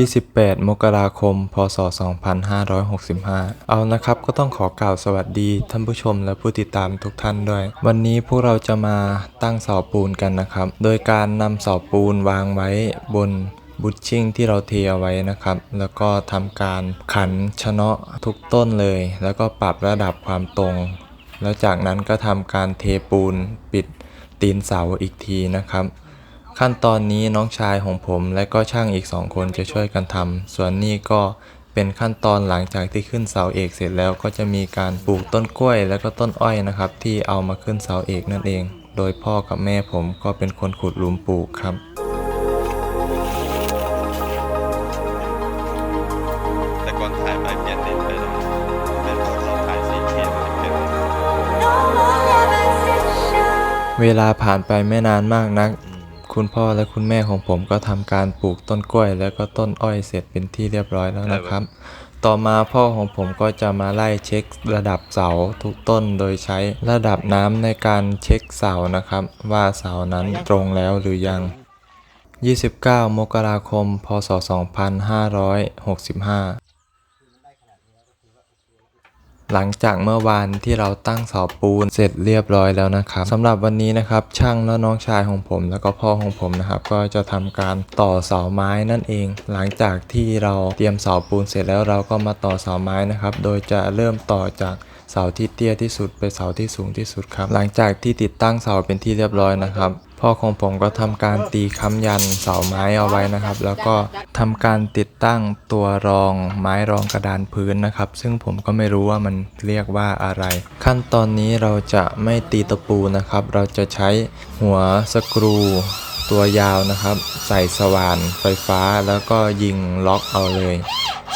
28 มกราคม พศ 2565 เอานะครับ ก็ต้องขอกล่าวสวัสดีท่านผู้ชมและผู้ติดตามทุกท่านด้วย วันนี้พวกเราจะมาตั้งเสาปูนกันนะครับ โดยการนำเสาปูนวางไว้บนบุชชิ่งที่เราเทเอาไว้นะครับ แล้วก็ทำการขันชนะทุกต้นเลย แล้วก็ปรับระดับความตรง แล้วจากนั้นก็ทำการเทปูนปิดตีนเสาอีกทีนะครับ ขั้นตอนนี้น้องชายของผมและก็ช่างอีกสองคนจะช่วยกันทำส่วนนี้ก็เป็นขั้นตอนหลังจากที่ขึ้นเสาเอกเสร็จแล้วก็จะมีการปลูกต้นกล้วย แล้วก็ต้นอ้อยนะครับ ที่เอามาขึ้นเสาเอกนั่นเอง โดยพ่อกับแม่ผมก็เป็นคนขุดหลุมปลูกครับแต่ก่อนถ่ายไปเปลี่ยนเลนไปเลยเป็นตอนเราถ่ายสีเขียวเลยเวลาผ่านไปไม่นานมากนัก คุณพ่อและคุณแม่ของผมก็ทำการปลูกต้นกล้วย แล้วก็ต้นอ้อยเสร็จเป็นที่เรียบร้อยแล้วนะครับ ต่อมาพ่อของผมก็จะมาไล่เช็คระดับเสาทุกต้นโดยใช้ระดับน้ำในการเช็คเสานะครับ ว่าเสานั้นตรงแล้วหรือยัง 29 มกราคม พศ 2565 หลังจากเมื่อวานที่เราตั้งเสาปูนเสร็จเรียบร้อยแล้วนะครับสำหรับวันนี้นะครับช่างและน้องชายของผม แล้วก็พ่อของผมนะครับก็จะทำการต่อเสาไม้นั่นเอง หลังจากที่เราเตรียมเสาปูนเสร็จแล้วเราก็มาต่อเสาไม้นะครับโดยจะเริ่มต่อจากเสาที่เตี้ยที่สุดไปเสาที่สูงที่สุดครับ หลังจากที่ติดตั้งเสาเป็นที่เรียบร้อยนะครับ พ่อของผมก็ทำการตีค้ำยันเสาไม้เอาไว้นะครับ แล้วก็ทำการติดตั้งตัวรองไม้รองกระดานพื้นนะครับ ซึ่งผมก็ไม่รู้ว่ามันเรียกว่าอะไร ขั้นตอนนี้เราจะไม่ตีตะปูนะครับ เราจะใช้หัวสกรูตัวยาวนะครับ ใส่สว่านไฟฟ้าแล้วก็ยิงล็อกเอาเลย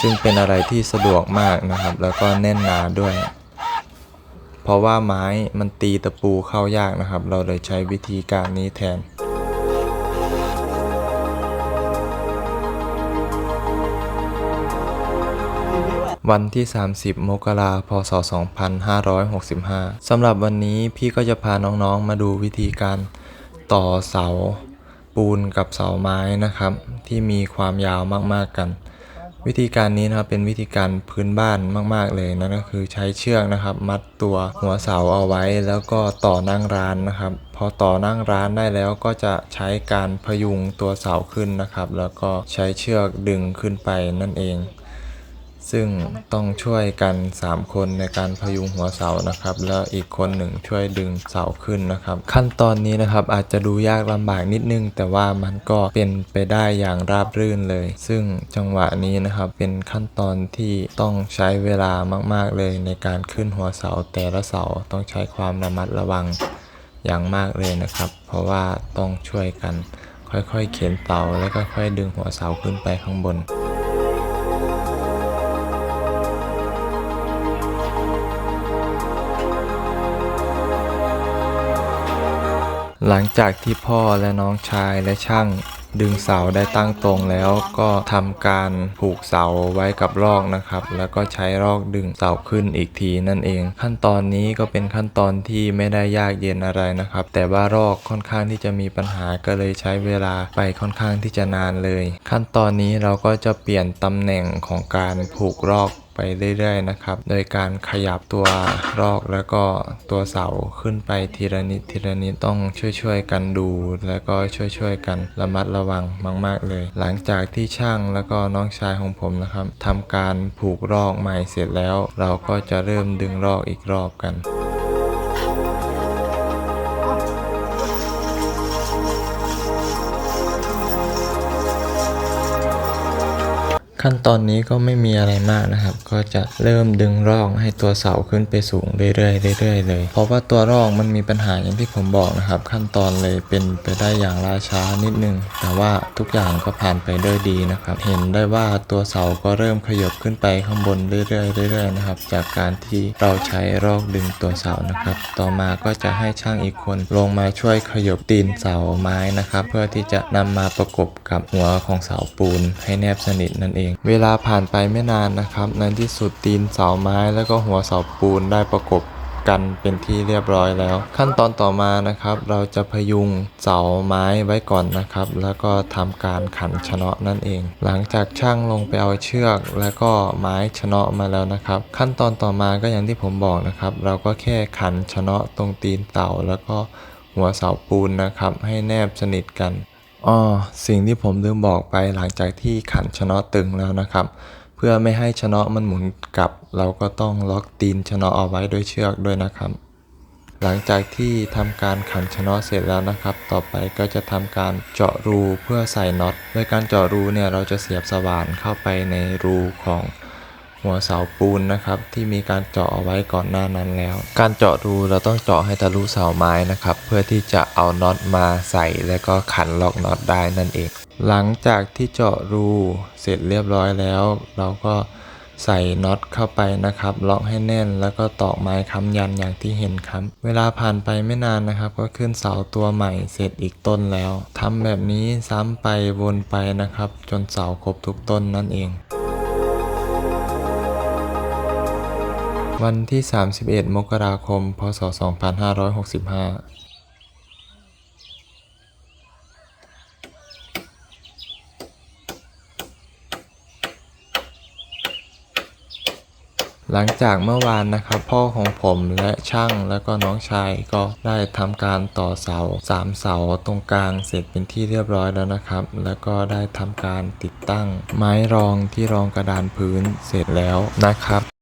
ซึ่งเป็นอะไรที่สะดวกมากนะครับ แล้วก็แน่นหนาด้วย เพราะว่าไม้มันตีตะปูเข้ายากนะครับ เราเลยใช้วิธีการนี้แทนวันที่ 30 มกราพศ 2565 สำหรับวันนี้พี่ก็จะพาน้องๆ มาดูวิธีการต่อเสาปูนกับเสาไม้นะครับ ที่มีความยาวมากๆกัน วิธีการนี้นะครับเป็นวิธีการพื้นบ้านมาก ๆ เลยนั่นก็คือใช้เชือกนะครับ มัดตัวหัวเสาเอาไว้ แล้วก็ต่อนั่งร้านนะครับ พอต่อนั่งร้านได้แล้วก็จะใช้การพยุงตัวเสาขึ้นนะครับ แล้วก็ใช้เชือกดึงขึ้นไปนั่นเอง ซึ่งต้องช่วยกัน 3 คนในการพยุงหัวเสานะครับ แล้วอีกคนหนึ่งช่วยดึงเสาขึ้นนะครับ ขั้นตอนนี้นะครับอาจจะดูยากลำบากนิดนึง แต่ว่ามันก็เป็นไปได้อย่างราบรื่นเลย ซึ่งจังหวะนี้นะครับเป็นขั้นตอนที่ต้องใช้เวลามาก ๆเลยในการขึ้นหัวเสาแต่ละเสาต้องใช้ความระมัดระวังอย่างมากเลยนะครับ เพราะว่าต้องช่วยกันค่อยๆ เข็นเสาแล้วก็ค่อยดึงหัวเสาขึ้นไปข้างบน หลังจากที่พ่อและน้องชายและช่าง ดึงเสาได้ตั้งตรงแล้วก็ทำการผูกเสาไว้กับรอกนะครับ แล้วก็ใช้รอกดึงเสาขึ้นอีกทีนั่นเอง ขั้นตอนนี้ก็เป็นขั้นตอนที่ไม่ได้ยากเย็นอะไรนะครับ แต่ว่ารอกค่อนข้างที่จะมีปัญหาก็เลยใช้เวลาไปค่อนข้างที่จะนานเลย ขั้นตอนนี้เราก็จะเปลี่ยนตำแหน่งของการผูกรอก ไปเรื่อยๆนะครับ โดยการขยับตัวรอกแล้วก็ตัวเสาขึ้นไปทีละนิดทีละนิดต้องช่วยๆกันดู แล้วก็ช่วยๆกันระมัดระวังมากๆเลย หลังจากที่ช่างแล้วก็น้องชายของผมนะครับทำการผูกรอกใหม่เสร็จแล้ว เราก็จะเริ่มดึงรอกอีกรอบกัน ขั้นตอนนี้ก็ไม่มีอะไรมากนะครับ ก็จะเริ่มดึงร่องให้ตัวเสาขึ้นไปสูงเรื่อยๆเรื่อยๆเลย เพราะว่าตัวร่องมันมีปัญหาอย่างที่ผมบอกนะครับ ขั้นตอนเลยเป็นไปได้อย่างล่าช้านิดนึง แต่ว่าทุกอย่างก็ผ่านไปด้วยดีนะครับ เห็นได้ว่าตัวเสาก็เริ่มขยบขึ้นไปข้างบนเรื่อยๆเรื่อยๆนะครับ จากการที่เราใช้รอกดึงตัวเสานะครับ ต่อมาก็จะให้ช่างอีกคนลงมาช่วยขยบตีนเสาไม้นะครับ เพื่อที่จะนำมาประกบกับหัวของเสาปูนให้แนบสนิทนั่นเองเวลาผ่านไปไม่นานนะครับ ในที่สุดตีนเสาไม้แล้วก็หัวเสาปูนได้ประกบกันเป็นที่เรียบร้อยแล้ว ขั้นตอนต่อมานะครับ เราจะพยุงเสาไม้ไว้ก่อนนะครับ แล้วก็ทำการขันชนะนั่นเอง หลังจากช่างลงไปเอาเชือก แล้วก็ไม้ชนะมาแล้วนะครับ ขั้นตอนต่อมาก็อย่างที่ผมบอกนะครับ เราก็แค่ขันชนะตรงตีนเต่าแล้วก็หัวเสาปูนนะครับ ให้แนบสนิทกัน อ้อสิ่งที่ผมลืมบอกไปหลังจากที่ขันชนะตึงแล้วนะครับ เพื่อไม่ให้ชนะมันหมุนกลับ เราก็ต้องล็อกตีนชนะเอาไว้ด้วยเชือกด้วยนะครับ หลังจากที่ทำการขันชนะเสร็จแล้วนะครับ ต่อไปก็จะทำการเจาะรูเพื่อใส่น็อตโดยการเจาะรูเนี่ยเราจะเสียบสว่านเข้าไปในรูของ หัวเสาปูนนะครับที่มีการเจาะเอาไว้ก่อนหน้านั้นแล้ว การเจาะรูเราต้องเจาะให้ทะลุเสาไม้นะครับเพื่อที่จะเอาน็อตมาใส่แล้วก็ขันล็อกน็อตได้นั่นเอง หลังจากที่เจาะรูเสร็จเรียบร้อยแล้ว เราก็ใส่น็อตเข้าไปนะครับ ล็อกให้แน่นแล้วก็ตอกไม้ค้ำยันอย่างที่เห็นครับ เวลาผ่านไปไม่นานนะครับ ก็ขึ้นเสาตัวใหม่เสร็จอีกต้นแล้วทำแบบนี้ซ้ำไปวนไปนะครับ จนเสาครบทุกต้นนั่นเอง วันที่ 31 มกราคม พศ 2565หลังจากเมื่อวานนะครับ พ่อของผมและช่างแล้วก็น้องชายก็ได้ทำการต่อเสาสามเสาตรงกลางเสร็จเป็นที่เรียบร้อยแล้วนะครับ แล้วก็ได้ทำการติดตั้งไม้รองที่รองกระดานพื้นเสร็จแล้วนะครับ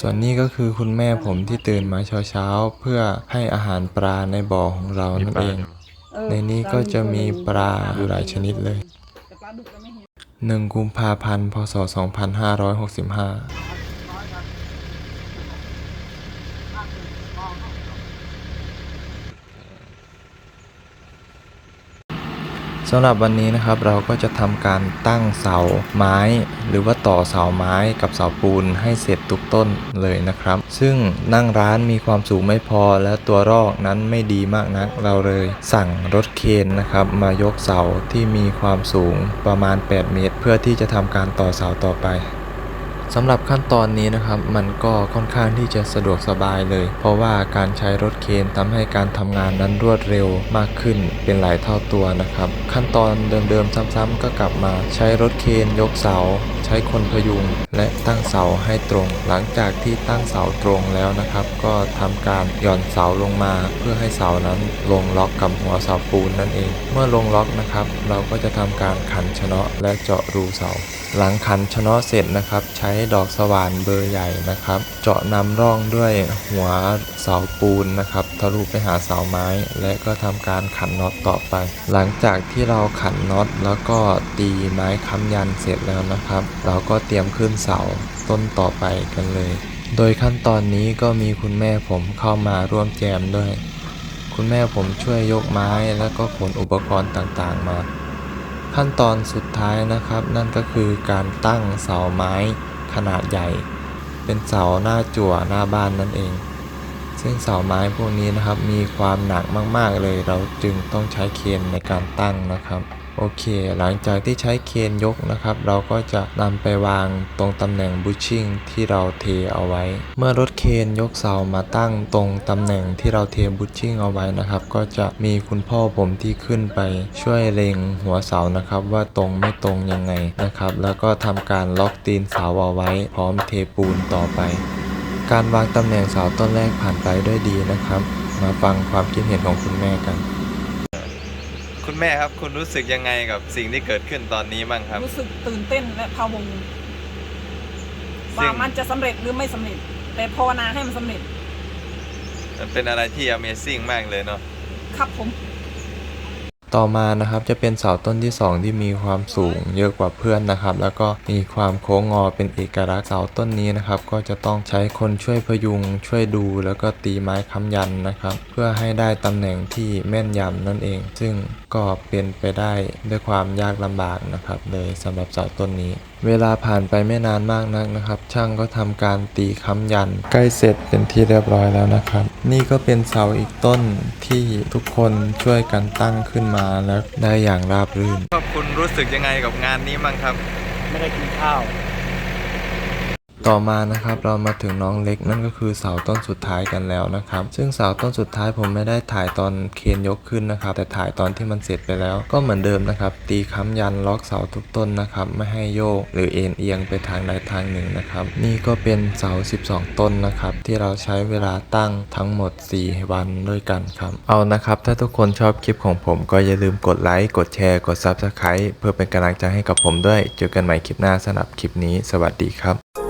ส่วนนี้ก็คือคุณแม่ผมที่ตื่นมาเช้าๆ เพื่อให้อาหารปลาในบ่อของเรานั่นเองเออในนี้ก็จะมีปลาอยู่หลายชนิดเลยแต่ปลาดุกเราไม่เห็น1กุมภาพันธ์พศ 2565 สำหรับวันนี้นะครับเราก็จะทำการตั้งเสาไม้ หรือว่าต่อเสาไม้กับเสาปูนให้เสร็จทุกต้นเลยนะครับ ซึ่งนั่งร้านมีความสูงไม่พอและตัวรอกนั้นไม่ดีมากนัก เราเลยสั่งรถเคนนะครับมายกเสาที่มีความสูงประมาณ 8 เมตร เพื่อที่จะทำการต่อเสาต่อไป สำหรับขั้นตอนนี้นะครับ มันก็ค่อนข้างที่จะสะดวกสบายเลย เพราะว่าการใช้รถเคนทำให้การทำงานนั้นรวดเร็วมากขึ้นเป็นหลายเท่าตัวนะครับ ขั้นตอนเดิมๆซ้ำๆก็กลับมาใช้รถเคนยกเสา ช้คนพยุงและตั้งเสาให้ตรง หลังจากที่ตั้งเสาตรงแล้วนะครับ ก็ทำการหย่อนเสาลงมาเพื่อให้เสานั้นลงล็อกกับหัวเสาปูนนั่นเอง เมื่อลงล็อกนะครับ เราก็จะทำการขันชนะและเจาะรูเสา หลังขันชนะเสร็จนะครับ ใช้ดอกสว่านเบอร์ใหญ่นะครับ เจาะนำร่องด้วยหัวเสาปูนนะครับทะลุไปหาเสาไม้ และก็ทำการขันน็อตต่อไป หลังจากที่เราขันน็อตแล้วก็ตีไม้ค้ำยันเสร็จแล้วนะครับเราก็เตรียมขึ้นเสาต้นต่อไปกันเลย โดยขั้นตอนนี้ก็มีคุณแม่ผมเข้ามาร่วมแจมด้วย คุณแม่ผมช่วยยกไม้แล้วก็ขนอุปกรณ์ต่างๆมา ขั้นตอนสุดท้ายนะครับ นั่นก็คือการตั้งเสาไม้ขนาดใหญ่ เป็นเสาหน้าจั่วหน้าบ้านนั่นเอง ซึ่งเสาไม้พวกนี้นะครับมีความหนักมากๆเลย เราจึงต้องใช้เคนในการตั้งนะครับ โอเค หลังจากที่ใช้เคนยกนะครับ เราก็จะนำไปวางตรงตำแหน่งบูชชิ่งที่เราเทเอาไว้ เมื่อรถเคนยกเสามาตั้งตรงตำแหน่งที่เราเทบูชชิ่งเอาไว้นะครับ ก็จะมีคุณพ่อผมที่ขึ้นไปช่วยเล็งหัวเสานะครับ ว่าตรงไม่ตรงยังไงนะครับ แล้วก็ทำการล็อกตีนเสาเอาไว้ พร้อมเทปูนต่อไป การวางตำแหน่งเสาต้นแรกผ่านไปด้วยดีนะครับ มาฟังความคิดเห็นของคุณแม่กัน คุณแม่ครับ คุณรู้สึกยังไงกับสิ่งที่เกิดขึ้นตอนนี้บ้างครับ รู้สึกตื่นเต้นและพะวงซึ่ว่างมันจะสำเร็จหรือไม่สำเร็จ แต่ภาวนาให้มันสำเร็จ มันเป็นอะไรที่ Amazing มากเลยเนาะครับผม ต่อมานะครับจะเป็นเสาต้นที่ 2 ที่มีความสูงเยอะกว่าเพื่อนนะครับ แล้วก็มีความโค้งงอเป็นเอกลักษณ์เสาต้นนี้นะครับ ก็จะต้องใช้คนช่วยพยุงช่วยดูแล้วก็ตีไม้ค้ำยันนะครับ เพื่อให้ได้ตำแหน่งที่แม่นยำนั่นเอง ซึ่งก็เป็นไปได้ด้วยความยากลำบากนะครับ เลยสำหรับเสาต้นนี้ เวลาผ่านไปไม่นานมากนักนะครับ ช่างก็ทำการตีค้ำยัน ใกล้เสร็จเป็นที่เรียบร้อยแล้วนะครับ นี่ก็เป็นเสาอีกต้นที่ทุกคนช่วยกันตั้งขึ้นมาแล้วได้อย่างราบรื่นก็คุณรู้สึกยังไงกับงานนี้บ้างครับ ไม่ได้กินข้าว ต่อมานะครับเรามาถึงน้องเล็กนั่นก็คือเสาต้นสุดท้ายกันแล้วนะครับ ซึ่งเสาต้นสุดท้ายผมไม่ได้ถ่ายตอนเคนยกขึ้นนะครับ แต่ถ่ายตอนที่มันเสร็จไปแล้ว ก็เหมือนเดิมนะครับ ตีค้ำยันล็อกเสาทุกต้นนะครับ ไม่ให้โยก หรือเอ็นเอียงไปทางใดทางหนึ่งนะครับ นี่ก็เป็นเสา 12 ต้นนะครับ ที่เราใช้เวลาตั้งทั้งหมด 4 วันด้วยกันครับ เอานะครับ ถ้าทุกคนชอบคลิปของผมก็อย่าลืมกดไลค์กดแชร์กด Subscribe เพื่อเป็นกำลังใจให้กับผมด้วยเจอกันใหม่คลิปหน้าสำหรับคลิปนี้ สวัสดีครับ